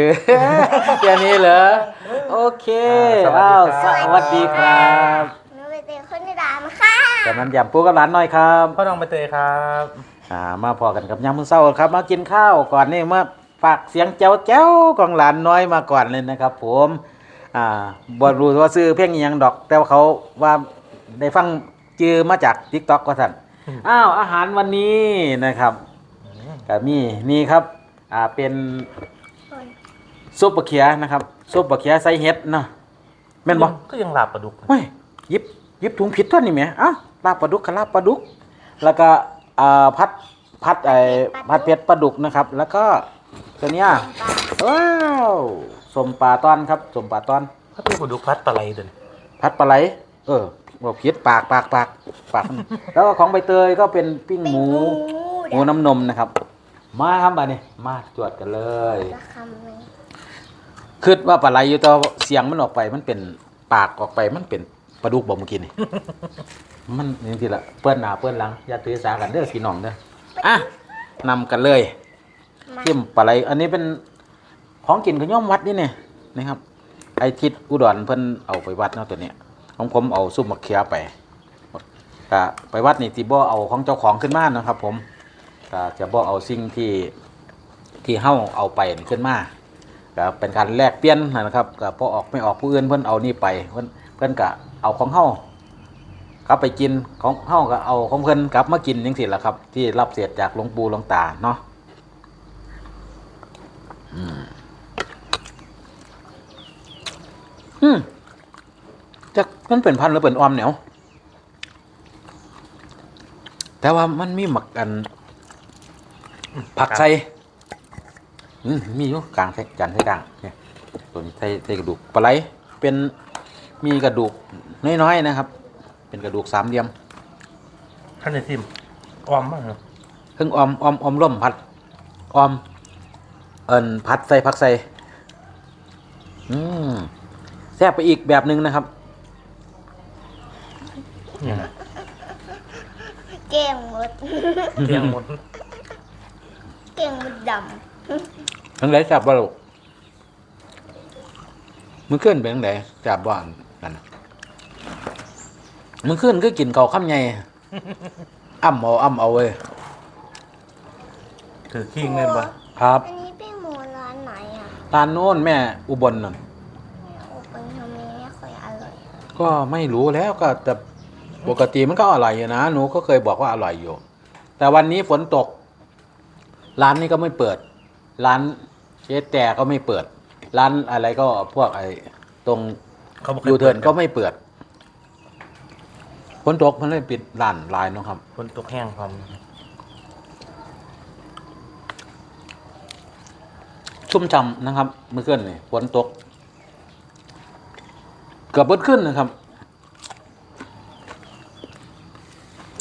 คือแค่นี้เหรอ โอเคอ่าอ้าวสสวัสดีครับ วัสดีครับหนูไปเจอคนในร้านค่ะจากนั้นยำปูกับร้านหน่อยครับพ่อน้องใบเตยครับอ่ามาพอกันกับยำมื้อเช้าครับ มากินข้าวก่อนนี่มาฝากเสียงแจ้วแจ้วๆของหลานน้อยมาก่อนเลยนะครับ ผมอ่าบ่รู้ว่าซื้อเพลงอิหยังดอก แต่ว่าเขาว่าได้ฟังจือมาจาก TikTok ว่าซั่นอ้าวอาหารวันนี้นะครับ ก็มีนี่ครับ อ่า เป็น ซุปบะเขียนะครับซุปบะเขียใส่เห็ดเนาะแม่นบ่ก็ยังหลับปลาดุกไม่หยิบหยิบถุงผิดตัวนี่แหมเอ้าลาบปลาดุกกับลาบปลาดุก แล้วก็อ่าพัดพัดไอ้พัดเผ็ดปลาดุกนะครับ แล้วก็ตัวเนี้ยว้าวสมปลาตอนครับสมปลาตอนถ้าเป็นปลาดุกพัดปลาไหลเดินพัดปลาไหลเออบอกผิดปากปากปากปากแล้วก็ของใบเตยก็เป็นปิ้งหมูหมูน้ำนมนะครับ มาครับบานี่มาจวดกันเลยรา คาไหมคิดว่าปลาไหลอยู่แตัวาเสียงมันออกไปมันเป็นปากออกไปมันเป็นปลาดุกบ่เมื่อกี้นี่ มันนี่ทีละเปิ้นหน้าเปิ้นหลังอย่าถือสากันเด้อพี่น้องเด้ออะนำกันเลยมาจิ้มปลาไหลอันนี้เป็นของกินขย่อมวัดนี่เนี่ยนะครับ ไอทิศอุดรเพิ่นเอาไปวัดเนาะตัวเนี้ยของผมเอาซุปมะเขือไปก็ไปวัดนี่ที่บ่เอาของเจ้าของขึ้นมานะครับ ผมก็จะบ่เอาสิ่งที่ที่เฮาเอาไปนี่ขึ้นมา ก็เป็นการแลกเปลี่ยนนะครับก็พอออกไม่ออกผู้อื่นเพิ่อนเอานี่ไปเพิ่อนเพิ่อนก็เอาของเฮากลับไปกินของเฮาก็เอาของเพิ่นกลับมากินจังซี่แหละครับ ที่รับเศษจากหลวงปู่หลวงตาเนาะอืมจะมันเป็นพันหรือเป็นออมเหนียวแต่ว่ามันมีหมักกัน ผักใส่ อืมมีอยู่กลางใส่จานใส่กลางเนี่ยตัวนี้ใส่ใส่กระดูกปลาไหลเป็นมีกระดูกน้อยๆนะครับ เป็นกระดูกสามเหลี่ยมท่านในทิมออมมากเลยเพิ่งออมออมออมร่มผัดออม เอินผัดใส่ผักใส่อืมแซ่บไปอีกแบบหนึ่งนะครับนี่นะเก่งหมดเที่ยงหมดเก่งหมดด ทั้งไหนแซ่บบ่ลูกมือขึ้นเป็นทั้งไหนแซ่บบ่อันนั่นน่ะมือขึ้นก็กินข้าวข้ามใหญ่อ้ำเอาอ้ำเอาเว้ยถือคิงเลยปะครับำอันนี้เป็นหมูร้านไหนอะตาลโน้นแม่อุบลนั่นแม่โอเปนทำไมไม่ค่อยอร่อยอะก็ไม่รู้แล้วก็แต่ปกติมันก็อร่อยอยู่นะหนูก็เคยบอกว่าอร่อยอยู่ แต่วันนี้ฝนตก ร้านนี้ก็ไม่เปิด ร้านเจ๊แต่ก็ไม่เปิด ร้านอะไรก็พวกไอ้ตรงเขาบอกยูเทิร์นก็ไม่เปิดฝนตกมันเลยปิดร้านลายเนาะครับ คนตกแห้งความชุ่มฉ่ำนะครับ เมื่อคืนนี่ฝนตกเกือบเบิดขึ้นนะครับ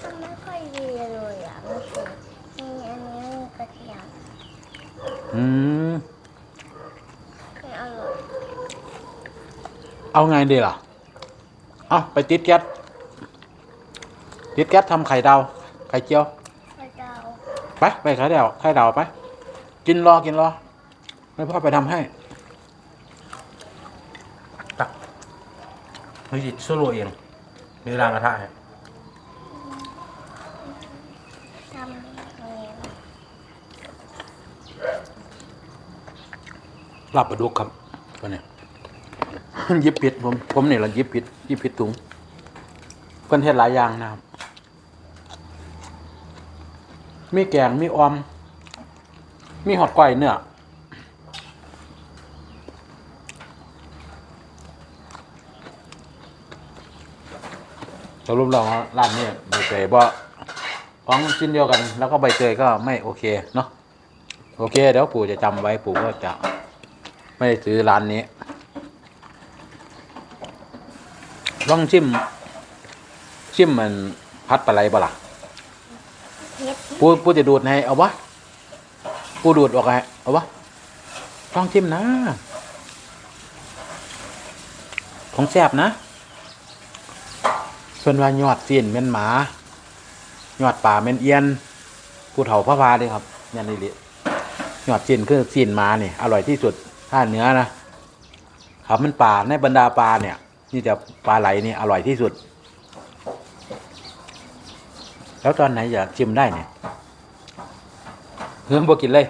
มันไม่ค่อยดีเลยอะไม่เคยมีอันนี้มีกระเทียม อืมไม่อร่อยเอาไงดีล่ะ เอาไปติดแก๊สติดแก๊สทำไข่ดาวไข่เจียว ไข่ดาวไปไปไข่ดาวไข่ดาวไป กินรอกินรอไม่พ่อไปทำให้ตักเฮ้ยสู้โรยเองมีรางกระทะให้ ทำเอง ลาบปลาดุกครับตัวนี้ยิบผิดผมผมเนี่ยละยิบผิดยิบผิดถุงเพิ่นเฮ็ดหลายอย่างนะครับมีแกงมีออม มีหอดก้อยเนื้อสรุปแล้วว่าร้านนี้ใบเตยบ่ของชิ้นเดียวกัน แล้วก็ใบเตยก็ไม่โอเคเนาะโอเค เดี๋ยวปู่จะจำไว้ปู่ก็จะ ไม่ได้ซื้อร้านนี้ลองชิม ชิมมันพัดปลาไหลบ่ล่ะเฮ็ดปู่ปู่จะดูดให้เอาวะปู่ดูดออกให้เอาวะลองชิมนะ ของแซ่บนะส่วนว่ายอดซีนเม่นหมายอดป่าเม่นเอียนผู้เฒ่าพระพาเลยครับยันนี่ลิยอดซีนคือซีนหมานี่อร่อยที่สุด ถ้าเนื้อนะครับมันปลาในบรรดาปลาเนี่ย นี่แต่ปลาไหลนี่อร่อยที่สุด แล้วตอนไหนจะชิมได้เนี่ยเฮ้ยบ่กินเลย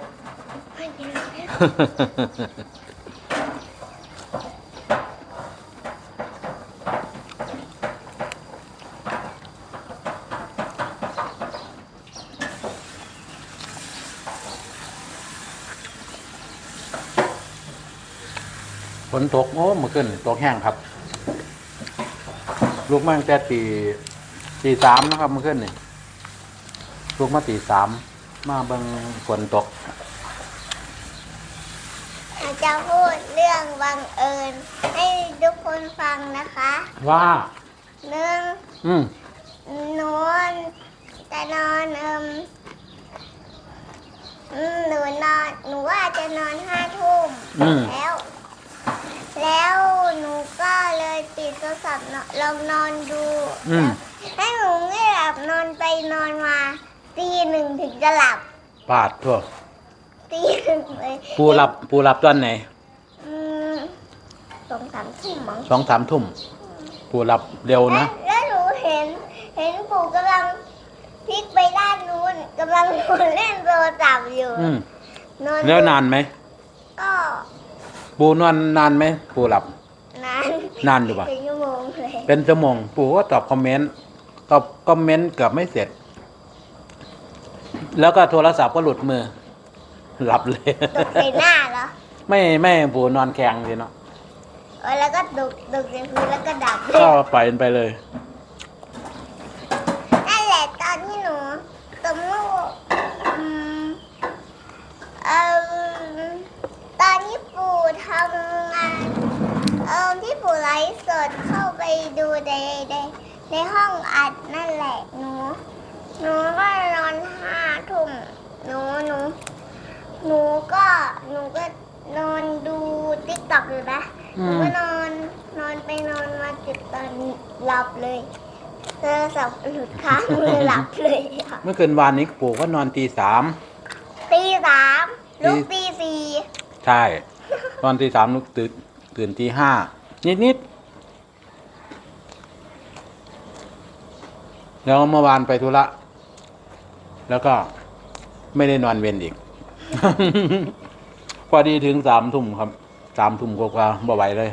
นแล้วฝนตกโอ้เมื่อคืนตกแห้งครับ ลูกมาตั้งแต่ตีตีสามนะครับเมื่อคืนนี่ลูกมาตีสามมาเบิ่งฝนตกอาจจะพูดเรื่องบังเอิญให้ทุกคนฟังนะคะ ว่าหนึ่งอืมหนูจะนอนเอิมอืมหนูนอนหนูว่าจะนอนห้าทุ่มอืมแล้วแล้วหนูก็เลยปิดโทรศัพท์น อนลองนอนดูอืม ให้หนูไม่หลับนอนไปนอนมาตีหนึ่งถึงจะหลับปาดทั่วตีหนึ่งเลยปูหลับปูหลับตอนไหนอืมสองสามทุ่มมั้งสองสามทุ่มปูหลับเร็วนะ แล้วแล้วหนูเห็น เห็นปู่กำลังพลิกไปด้านนู้นกำลังนอนเล่นโทรศัพท์อยู่อืม นอนแล้วนานไหม ก็ปูนอนนานไหมปูหลับ นานนานอยู่ปะเป็นชั่วโมงเลยเป็นชั่วโมงปู่ก็ตอบคอมเมนต์ตอบคอมเมนต์เกือบไม่เสร็จ แล้วก็โทรศัพท์ก็หลุดมือ หลับเลยตกใส่หน้าเหรอไม่ไม่ปู่นอนแข็งเลยเนาะเออแล้วก็ตกตกใส่พื้นแล้วก็ดับเลก็ยปล่อยมันไปเลยนั่นแหละตอนที่หนูตอนเมื่ออืมเออตอนที่ปู่ทำงาน เออที่ปู่ไลฟ์สดเข้าไปดูในในในห้องอัดนั่นแหละหนูหนูก็นอนห้าทุ่มหนูหนูหนูก็หนูก็นอนดูติ๊กต็อกอยู่นะหอืนูมก็นอนนอนไปนอนมาจุดตอนหลับเลยโทรศัพท์หลุดค้างมือหลับเลยอะเมื่อคืนวานนี้ปู่ก็นอนตีสามตีสามลุกตีสี่ใช่ ตอนตีสามลุกตื่น ตื่นตีห้านิดนิดๆแล้วเมื่อวานไปธุระ แล้วก็ไม่ได้นอนเวนอีก พอดีถึงสามทุ่มครับสามทุ่มกว่าๆบ่ไหวเลย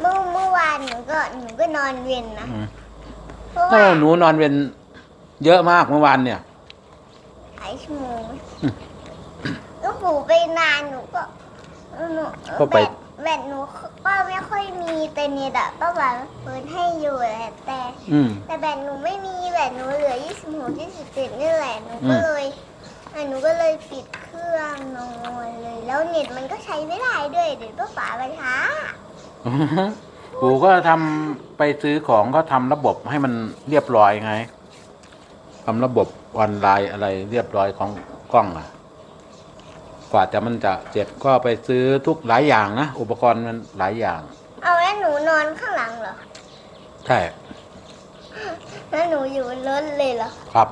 เมื่อเมื่อวานหนูก็หนูก็นอนเวียนนะอืมเพราะโอ้ว่า หนูนอนเวนเยอะมากเมื่อวานเนี่ย หลายชั่วโมงอืมก็ปู่ไปนานหนูก็ หนูก็ไป แบตแบตหนูก็ไม่ค่อยมีแต่เน็ตอะป้าบ่าวเปิดให้อยู่แหละแต่ อืม แต่แบตหนูไม่มีแบตหนูเหลือ26 27นี่แหละหนูอืก็มเลยอะหนูก็เลยปิดเครื่องนอนเลย แล้วเน็ตมันก็ใช้ไม่ได้ด้วยเดี๋ยวป้าป๋าไปช้าปู่ก็ทำไปซื้อของก็ทำระบบให้มันเรียบร้อยไงทำระบบออนไลน์อะไรเรียบร้อยของกล้องอะ กว่าจะมันจะเสร็จก็ไปซื้อทุกหลายอย่างนะ อุปกรณ์มันหลายอย่าง เอาแล้วหนูนอนข้างหลังเหรอ ใช่ แล้วหนูอยู่บนรถเลยเหรอ ครับ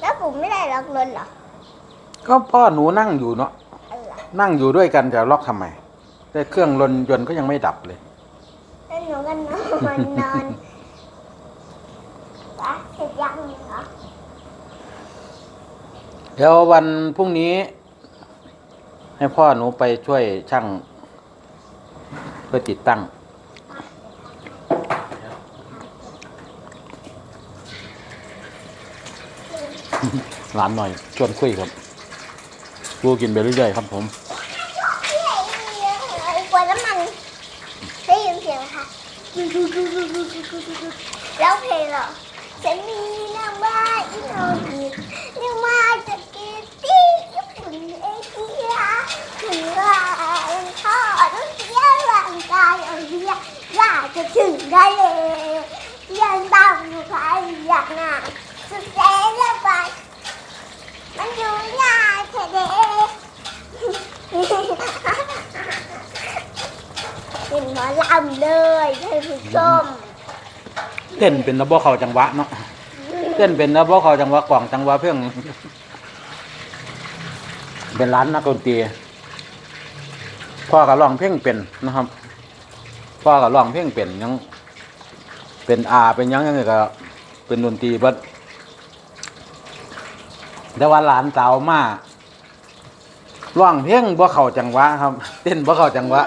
แล้วผมไม่ได้ล็อกรถเหรอก็พ่อหนูนั่งอยู่เนาะเออนั่งอยู่ด้วยกันจะล็อกทำไมแต่เครื่องรนยนต์ก็ยังไม่ดับเลย แล้วหนูก็นอนนอนปะเสร็จยังเหรอ เดี๋ยววันพรุ่งนี้ ให้พ่อหนูไปช่วยช่างเพื่อติดตั้ง หลานหน่อยชวนคุยครับกูกินไปเรื่อยๆครับผมกลัวน้ำมันได้ยินเสียงค่ะแล้วเพลงเหรอฉันมีนามว่าอีโนบินึกว่าจะกินที่ญี่ปุ่นเอเชียถึงว่ามันทอดต้องเสียร่างกายเอาเรียอยาก จะถึงได้เลยยังตามอยู่ใครอยากหนาสุดแสนระบายมันอยู่ยากแค่เด็กเป็นหมอลำเลยท่านผู้ชมเต้นเป็นระบบเขาจังหวะเนาะเต้นเป็นระบบเขาจังหวะกล่องจังหวะเพื่องเป็นร้านนักดนตรีพ่อก็ร้องเพลงเป็นนะครับ พ่อก็ร้องเพลงเป็นยัง เป็นอาเป็นหยังยังไงก็ เป็นดนตรีเบิดแต่ว่าหลานสาวมาร้องเพลงบ่เข้าจังหวะครับ เต้นบ่เข้าจังหวะ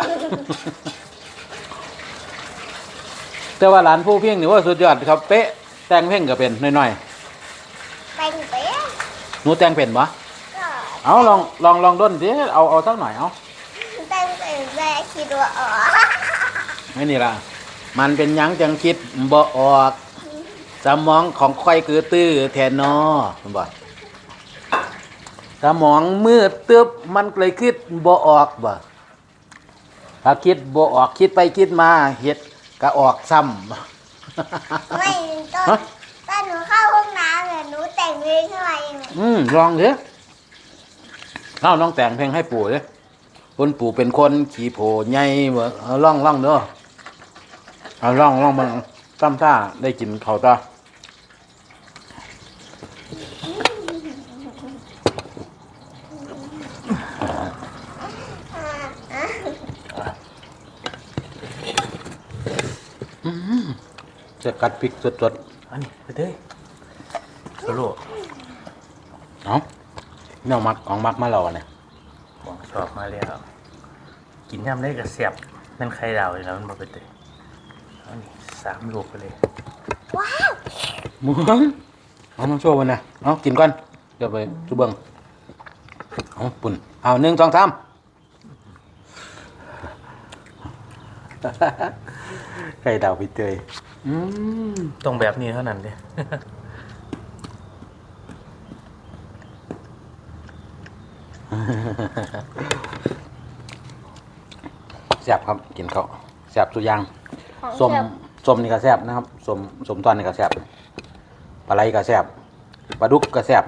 แต่ว่าหลานผู้เพียงนี่ว่าสุดยอดครับเป๊ะแต่งเพลงก็เป็นหน่อยแต่งเป๊ะๆหนูแต่งเป็นปะก็เอาลองลองลองด้นสิเอาเอาสักหน่อยเอา แต่งเป็นแม่คิดว่าอ๋อ ไม่นี่ล่ะ มันเป็นหยังจังคิดบ่ออกสมองของค่อยคือตื้อแทนนอมันบอกสมองมืดตึบมันเลยคิดบ่ออกบ่ถ้าคิดบ่ออกคิดไปคิดมาเฮ็ดก็ออกซ้ำไม่ตอนฮะตอนหนูเข้าห้องน้ำเนี่ยหนูแต่งเพลงขึ้นมาเองอืมลองเถอะเอาลองแต่งเพลงให้ปู่เลยคนปู่เป็นคนขี่โผใหญ่เบ่เอาลองลองเด้อ เอาล่องล่องมันซ้ำซ่าได้กินเขาตาจะกัดพริกสดๆ อันนี้ไปเด้ยโซโล่ๆเอาแนวมักของมักมาเราเนี่ยหวังชอบมาแล้ว กินย่ำได้กับเสียบนั่นไข่ดาวเลยนะมันมาไปเด้ย อันนี้สามลูกไปเลย ว้าวมึงเอามาโชว์มันนะเอากินก่อน เดี๋ยวไปทุเบิงเอาปุ่น เอาหนึ่งสองสามไข่ดาวพี่เตยอืมต้องแบบนี้เท่านั้นเลยแซ่บครับ กินข้าวแซ่บสุดอยาง ของส้มแซ่บส้มนี่ก็แซ่บนะครับส้มส้มตอนนี่ก็แซ่บปลาไหลก็แซ่บปลาดุกก็แซ่บ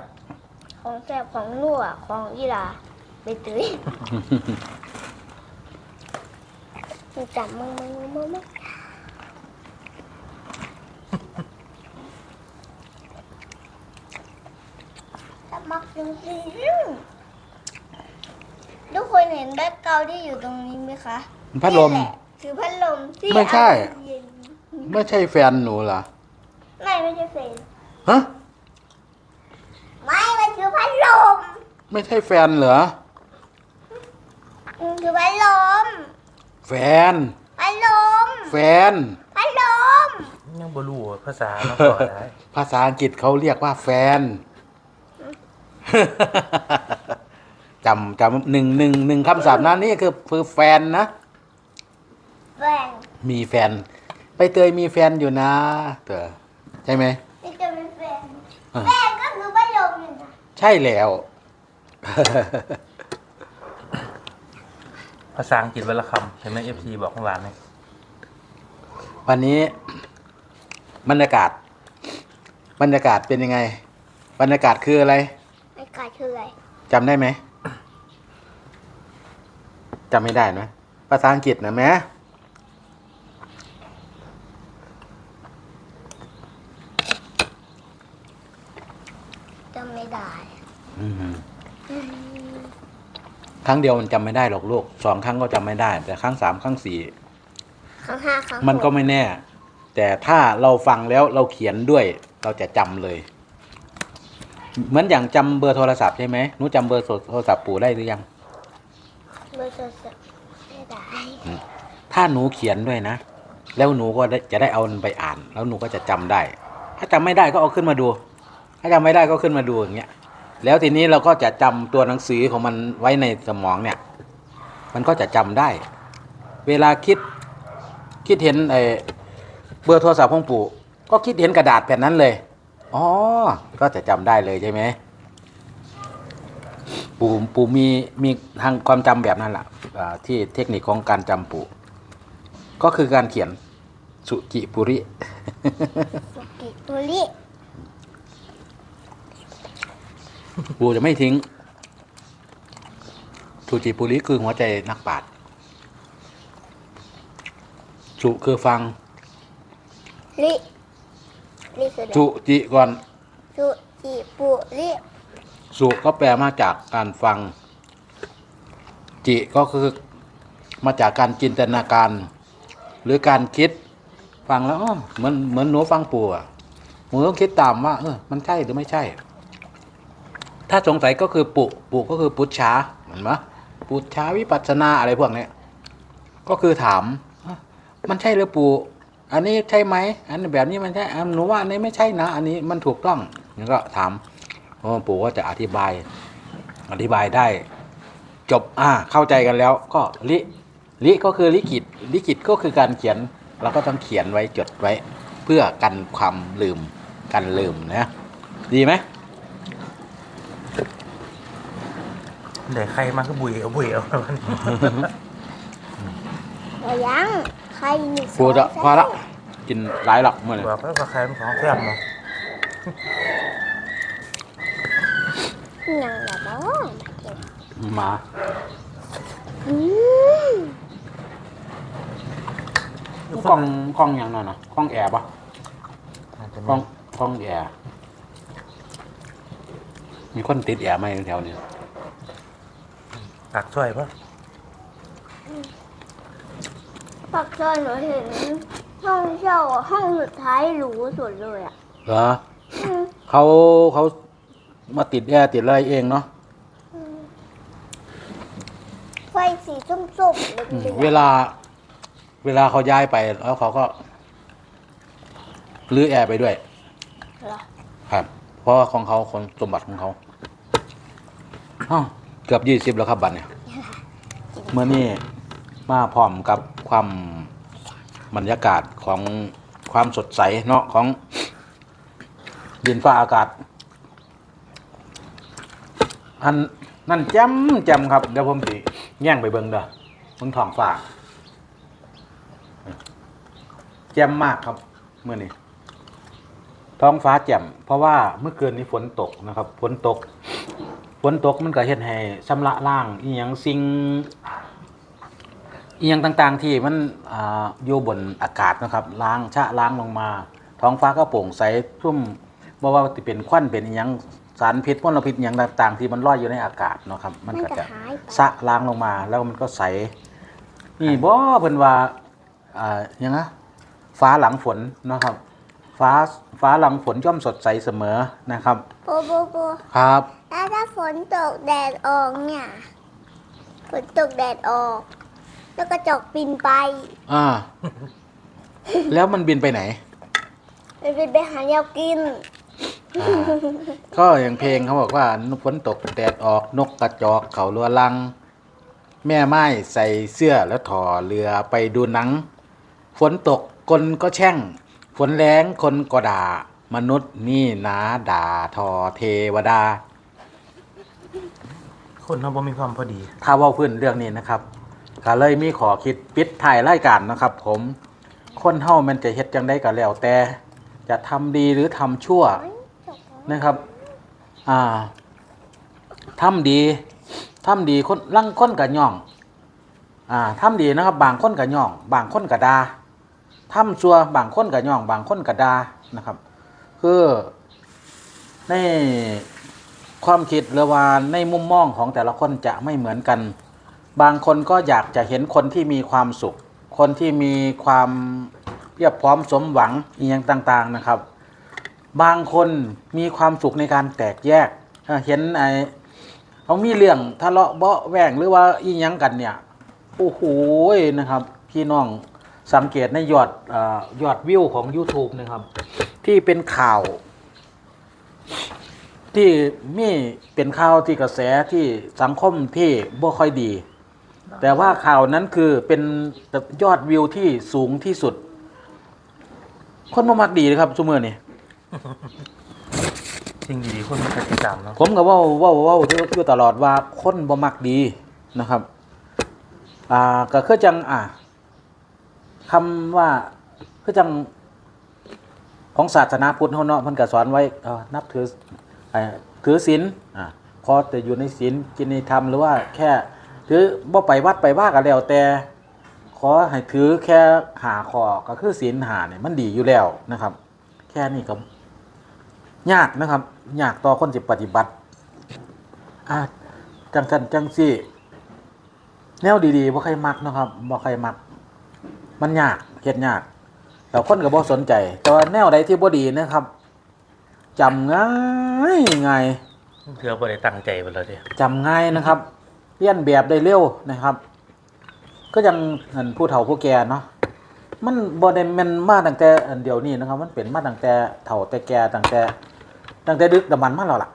ของแซ่บของนัวของอีหลาไปตื้อมึงจับมึงมึงมึงมึงมึงจับมักจริงๆทุกคนเห็นแบ็คเกราวด์ที่อยู่ตรงนี้ไหมคะ พัดลม นี่แหะ คือพัดลมที่ไม่ใช่อากาศเย็นไม่ใช่แฟนหนูเหรอไม่ไม่ใช่เฟนฮะไม่มันคือพัดลมไม่ใช่แฟนเหรอมันคือพัดลมแฟน พัดลมแฟน พัดลมยังบรูภาษาเนาะก็ได้ภาษาอังกฤษเขาเรียกว่าแฟนจำจำหนึ่งหนึ่งหนึ่งคำศัพท์นั้นนี่คือคือแฟนนะ แฟนมีแฟน ไปเตยมีแฟนอยู่นะเตอใช่ไหมนี่จะเป็นแฟนอ่าแฟนก็คือพัดลมนี่นะใช่แล้ว ภาษาอังกฤษวันละคำเห็นไหมเอฟซีบอกข้างหลังนี่วันนี้บรรยากาศ บรรยากาศเป็นยังไง บรรยากาศคืออะไรอากาศคืออะไรจำได้ไหมจำไม่ได้นะภาษาอังกฤษนะแม่ จำไม่ได้ อืม ครั้งเดียวมันจำไม่ได้หรอกลูกสองครั้งก็จำไม่ได้ แต่ครั้งสามครั้งสี่ครั้งห้าครั้งมันก็หไม่แน่ แต่ถ้าเราฟังแล้วเราเขียนด้วย เราจะจำเลย เหมือนอย่างจำเบอร์โทรศัพท์ใช่ไหมหนูจำเบอร์โทรศัพท์ปู่ได้หรือยัง เบอร์โทรศัพท์ไม่ได้ถ้าหนูเขียนด้วยนะ แล้วหนูก็ได้จะได้เอามันไปอ่าน แล้วหนูก็จะจำได้ ถ้าจำไม่ได้ก็เอาขึ้นมาดู ถ้าจำไม่ได้ก็ขึ้นมาดูอย่างเงี้ย แล้วทีนี้เราก็จะจำตัวหนังสือของมันไว้ในสมองเนี่ย มันก็จะจำได้ เวลาคิดคิดเห็นไอ้เบอร์โทรศัพท์ของปู่ ก็คิดเห็นกระดาษแผ่นนั้นเลยอ๋อก็จะจำได้เลยใช่ไหมปู่ปู่มีมีทางความจำแบบนั้นแหละที่เทคนิคของการจำปู่ ก็คือการเขียนสุจิปุริสุกิตุลิ ปู่จะไม่ทิ้งสุจิปุริคือหัวใจนักปราชญ์สุคือฟัง ลิลิคืออะไรสุจิก่อนสุจิปุลิสุก็แปลมาจากการฟัง จิก็คือมาจากการจินตนาการ หรือการคิดฟังแล้วอ้อเหมือนเหมือนหนูฟังปู่อะหนูต้องคิดตามว่าเออมันใช่หรือไม่ใช่ ถ้าสงสัยก็คือปุปุก็คือปุจฉาเห็นไหมปุจฉาวิปัสสนาอะไรพวกนี้ก็คือถาม มันใช่หรือปูอันนี้ใช่ไหมอันแบบนี้มันใช่อะหนูว่าอันนี้ไม่ใช่นะ อันนี้มันถูกต้องนี่ก็ถามปู่ก็จะอธิบาย อธิบายได้ จบอ่าเข้าใจกันแล้ว ก็ลิลิก็คือลิขิตลิขิตก็คือการเขียนเราก็ต้องเขียนไว้จดไว้ เพื่อกันความลืมกันลืมนะ ดีไหม เดี๋ยวใครมาก็บุยเอาบุยเอาแต่ยังใครมีสองกูจะเส้นพอละกินหลายหลักเมื่อไหร่บอกแล้วว่าใครเป็นของแซ่บเนาะยังแบบว่าหมาอืมกล้องกล้องอย่างนั้นนะกล้องแอร์ปะอาจจะกล้องมีกล้องแอร์มีคนติดแอร์ไหมแถวนี้ ตักช่วยปะปักซอยหนูเห็นห้องเช่าอะห้องสุดท้ายหรูสุดเลยอะเหรออืมเขาเขามาติดแอร์ติดอะไรเองเนาะไฟสีส้มๆเหลือืมองเวลา เวลาเขาย้ายไปแล้วเขาก็รื้อแอร์ไปด้วยๆเหรอครับเพราะว่าของเขาคนสมบัติของเขาอ้าว เกือบยี่สิบแล้วครับบัตรเนี่ยเมื่อนี้มาพร้อมกับความบรรยากาศของความสดใสเนาะของดินฟ้าอากาศ อันนั่นแจ่มแจ่มครับ เดี๋ยวผมสิแย่งไปเบิ่งเด้อเบิ่งท้องฟ้าแจ่มมากครับเมื่อนี้ท้องฟ้าแจ่มเพราะว่าเมื่อคืนนี้ฝนตกนะครับ ฝนตกฝ นตกมันก็เฮ็ดให้ชำระล้างอีหยังสิ่งอีหยังต่างๆที่มันอ่าอยู่บนอากาศนะครับ ล้างชะล้างลงมา ท้องฟ้าก็โปร่งใสทุ่มบ่ว่าจะเป็นควันเป็นอีหยังสารพิษมลพิษอหยังต่างๆ ที่มันลอยอยู่ในอากาศเนาะครับ มันมันก็จะจะหายไป สะล้างลงมาแล้วมันก็ใสนี่บ่เพิ่นว่าอ่าหยังนะฟ้าหลังฝนเนาะครับ ฟ้า ฟ้าหลังฝนย่อมสดใสเสมอนะครับโบโบโบครับ แล้วถ้าฝนตกแดดออกเนี่ยฝนตกแดดออก แล้วก็จอกบินไปอ่า แล้วมันบินไปไหนมันบินไปหาแนวกิน อ่าก็อย่างเพลงเขาบอกว่านกฝนตกแดดออกนกกระจอกเขาลัวลัง แม่ไม้ใส่เสื้อแล้วถอเรือไปดูหนัง ฝนตกคนก็แช่ง ฝนแรงคนก็ด่ามนุษย์นี่นาด่าทอเทวดา คนเขาบ่มีความพอดี ถ้าเว่าพื้นเรื่องนี้นะครับก็เลยมีขอคิดปิดถ่ายรายการนะครับ ผมคนเฮามันจะเฮ็ดจังได้ก็แล้วแต่ จะทำดีหรือทำชั่วนะครับ อ่าทำดีทำดีคนลังคนกับย่อง อ่าทำดีนะครับ บางคนกับย่อง บางคนกับดา ทำชัวบางคนกับย่องบางคนกับดานะครับ คือในความคิดหรือว่าในมุมมองของแต่ละคนจะไม่เหมือนกัน บางคนก็อยากจะเห็นคนที่มีความสุข คนที่มีความเรียบพร้อมสมหวังอีกอย่างต่างๆนะครับ บางคนมีความสุขในการแตกแยกเห็นไอ้เขามีเรื่องทะเลาะเบาะแวงหรือว่าอีหยังกันเนี่ยโอ้โหนะครับ พี่น้อง สังเกตในยอดเออยอดวิวของ YouTube นะครับ ที่เป็นข่าว ที่มีเป็นข่าวที่กระแสที่สังคมที่บ่ค่อยดี แต่ว่าข่าวนั้นคือเป็นยอดวิวที่สูงที่สุด คนบ่มักดีเลยครับซุมื้อนี้สิ่งดีๆคนมันก็ติดตามเนาะผมก็เว่าเว่าเว่าอยู่อยู่ตลอดว่าคนบ่มักดีนะครับ อ่าก็คือจังอ่า คำว่าคือจังของศาสนาพุทธเฮาเนาะเพิ่นก็สอนไว้เอ่อนับถือเอ่อถือศีลอ่าขอแต่อยู่ในศีลกินในธรรมหรือว่าแค่ถือบ่ไปวัดไปว่าก็แล้วแต่ ขอให้ถือแค่หาข้อก็คือศีลหาเนี่ยมันดีอยู่แล้วนะครับ แค่นี้ก็ยากนะครับยากต่อคนสิปฏิบัติอ่าจังสันจังสี่แนวดีๆบ่ใครมักเนาะครับบ่ใครมัก มันยากเฮ็ดยากแต่คนก็บ่สนใจ แต่ว่าแนวใดที่บ่ดีนะครับจำง่ายง่ายเพื่อบ่ได้ตั้งใจไปแล้วเด้จำง่ายนะครับเรียนแบบได้เร็วนะครับ ก็ยังอันผู้เฒ่าผู้แก่เนาะมันบ่ได้แม่นมาตั้งแต่อันเดียวนี้นะครับ มันเป็นมาตั้งแต่เฒ่าแต่แก่ตั้งแต่ตั้งแต่ดึกดำบรรพ์มาแล้วล่ะ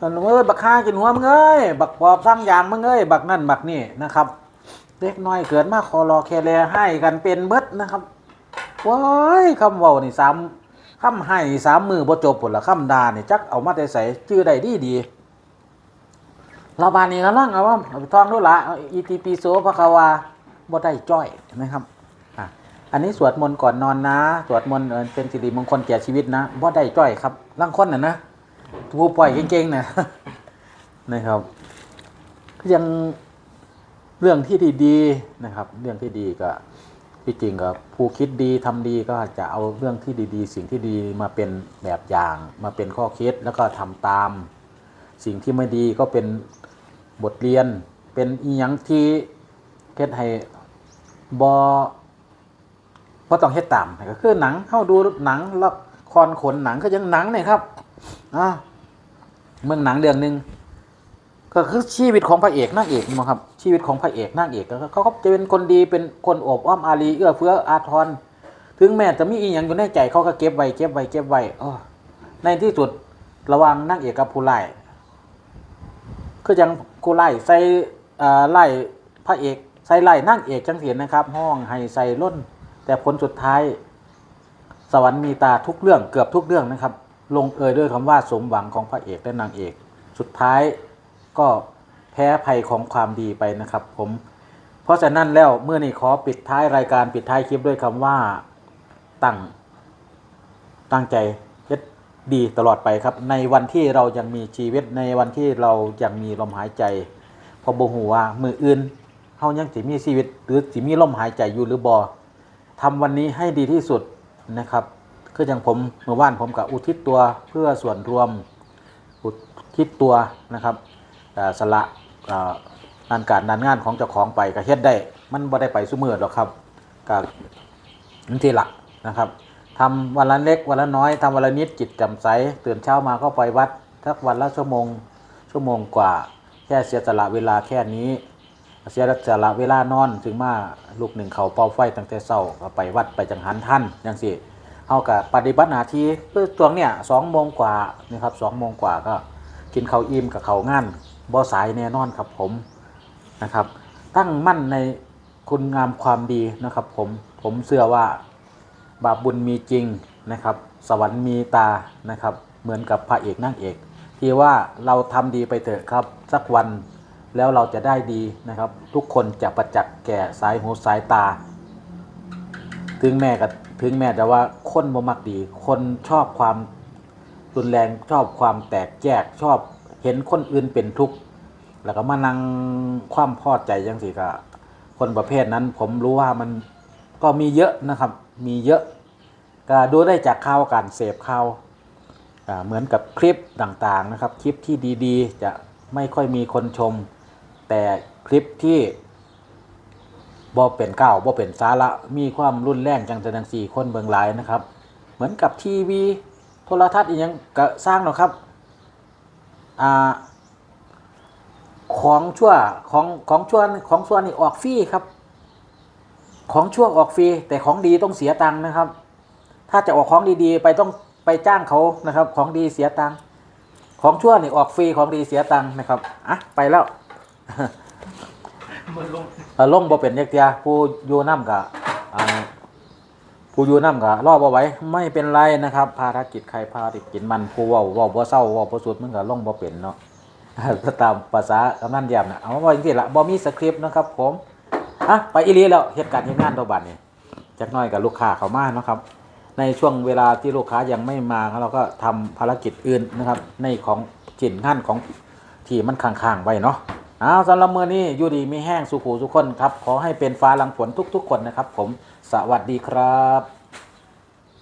อันเอ้ยบักฆ่ากินหัวมึงเอ้ยบักปอบสร้างยางมึงเอ้ยบักนั่นบักนี่นะครับ เด็กน้อยเกิดมาคอรอแคแลให้กันเป็นเบิดนะครับว้ายคำเว้านี่สามคำให้สามมือบ่จบผลละคำดานี่จักเอามาแต่ใส่ชื่อได้ดีดีเราบานนี้กำลังเอาว่าเอาไปท่องดูละอาอิติปิโสพระคาวาบ่ได้จ้อยนะครับอะอันนี้สวดมนต์ก่อนนอนนะ สวดมนต์เป็นสิริมงคลแก่ชีวิตนะบ่ได้จ้อยครับร่างคนน่ะนะผู้ปล่อยเก่งๆนะนะครับก็ยัง เรื่องที่ดีๆนะครับ เรื่องที่ดีก็ที่จริงก็ผู้คิดดีทำดีก็จะเอาเรื่องที่ดี ๆ สิ่งที่ดีมาเป็นแบบอย่าง มาเป็นข้อคิดแล้วก็ทำตาม สิ่งที่ไม่ดีก็เป็นบทเรียน เป็นอีหยังที่เฮ็ดให้บอบ่ต้องเฮ็ดตามก็คือหนังเข้าดูหนังละครขนหนังก็ยังหนังเนี่ยครับอ่าเมืองหนังเรื่องหนึ่ง ก็คือชีวิตของพระเอกนางเอกมั้งครับ ชีวิตของพระเอกนางเอกก็เขาก็จะเป็นคนดีเป็นคนโอบอ้อมอารีเอื้อเฟื้ออาทรถึงแม้จะมีอีหยังอยู่ในใจเขาก็เก็บไว้เก็บไว้เก็บไว้อในที่สุดระวังนางเอกกับผู้ไล่คือยังผู้ไล่ใส่ไล่พระเอกใส่ไล่นางเอกจังเสียนนะครับ ห้องให้ใส่ล้น แต่ผลสุดท้าย สวรรค์มีตาทุกเรื่องเกือบทุกเรื่องนะครับ ลงเอยด้วยคำว่าสมหวังของพระเอกและนางเอก สุดท้าย ก็แพ้ภัยของความดีไปนะครับ ผม เพราะฉะนั้นแล้วเมื่อนี้ขอปิดท้ายรายการปิดท้ายคลิปด้วยคำว่าตั้งตั้งใจเฮ็ดดีตลอดไปครับ ในวันที่เรายังมีชีวิตในวันที่เรายังมีลมหายใจ พอบ่ฮู้ว่ามืออื่นเฮายังสิมีชีวิต หรือสิมีลมหายใจอยู่หรือบ่ทำวันนี้ให้ดีที่สุดนะครับคืออย่างผมเมื่อวานผมกับอุทิศตัวเพื่อส่วนรวม อุทิศตัวนะครับ สละอ่างานการงานงานของเจ้าของไปก็เฮ็ดได้ มันบ่ได้ไปซุมือหรอกครับกับนั่นที่หลักนะครับทำวันละเล็กวันละน้อยทำวันละนิดจิตจ่มใสตื่นเช้ามาก็ไปวัดสักวันละชั่วโมงชั่วโมงกว่าแค่เสียสละเวลาแค่นี้ เสียสละเวลานอนถึงมาลูกหนึ่งเขาเป่าไฟตั้งแต่เช้าก็ไปวัดไปจังหันท่านจังสิเอากับปฏิบัติหน้าที่คือช่วงเนี้ยสองโมงกว่านะครับสองโมงกว่าก็กินข้าวอิ่มกับข้าวงาน บ่สายแน่นอนครับผมนะครับ ตั้งมั่นในคุณงามความดีนะครับผมผมเชื่อว่าบาปบุญมีจริงนะครับ สวรรค์มีตานะครับ เหมือนกับพระเอกนางเอก ที่ว่าเราทำดีไปเถอะครับ สักวันแล้วเราจะได้ดีนะครับ ทุกคนจะประจักษ์แก่สายหูสายตา ถึงแม้กับถึงแม้แต่ว่าคนบ่มักดี คนชอบความรุนแรงชอบความแตกแยกชอบ เห็นคนอื่นเป็นทุกข์ แล้วก็มานั่งความพอใจจังสิก็คนประเภทนั้นผมรู้ว่ามันก็มีเยอะนะครับ มีเยอะ ก็ดูได้จากข่าวการเสพข่าวเหมือนกับคลิปต่างๆนะครับ คลิปที่ดีๆ จะไม่ค่อยมีคนชม แต่คลิปที่บ่เป็นเก้าบ่เป็นสาระมีความรุนแรงจังจังสี่คนเบิงหลายนะครับ เหมือนกับทีวีโทรทัศน์อีกยังก็สร้างหรอครับ อ่าของชั่วของของชั่วของชั่วนี่ออกฟรีครับ ของชั่วออกฟรีแต่ของดีต้องเสียตังค์นะครับ ถ้าจะออกของดีๆ ไปต้องไปจ้างเขานะครับ ของดีเสียตังค์ของชั่วนี่ออกฟรีของดีเสียตังค์นะครับอะไปแล้วมันลงเอ่อลงบ่เป็นเด็กเตียผู้อยู่น้ำกะอ่า ผู้อยู่น้ำกะรอบ่ไว้ไม่เป็นไรนะครับภารกิจใครภารกิจมันผู้ว้าว้าบ่เศร้าว้าบ่สุดมันก็ลงบ่เป็นเนาะก็ตามภาษากำนันยามนะเอาว่าจังซี่ล่ะบ่มีสคริปต์นะครับผมอะไปอีลีแล้วเหตุการณ์เฮ็ดงานตัวบัดนี้จักน่อยกับลูกค้าเขามาเนาะครับ ในช่วงเวลาที่ลูกค้ายังไม่มาเราก็ทำภารกิจอื่นนะครับ ในของจินงานของที่มันค้างๆไว้เนาะเอาสำหรับมือนี้อยู่ดีมีแห้งสุขูสุขคนครับขอให้เป็นฟ้าหลังฝนทุก ๆ คนนะครับ ผม สวัสดีครับ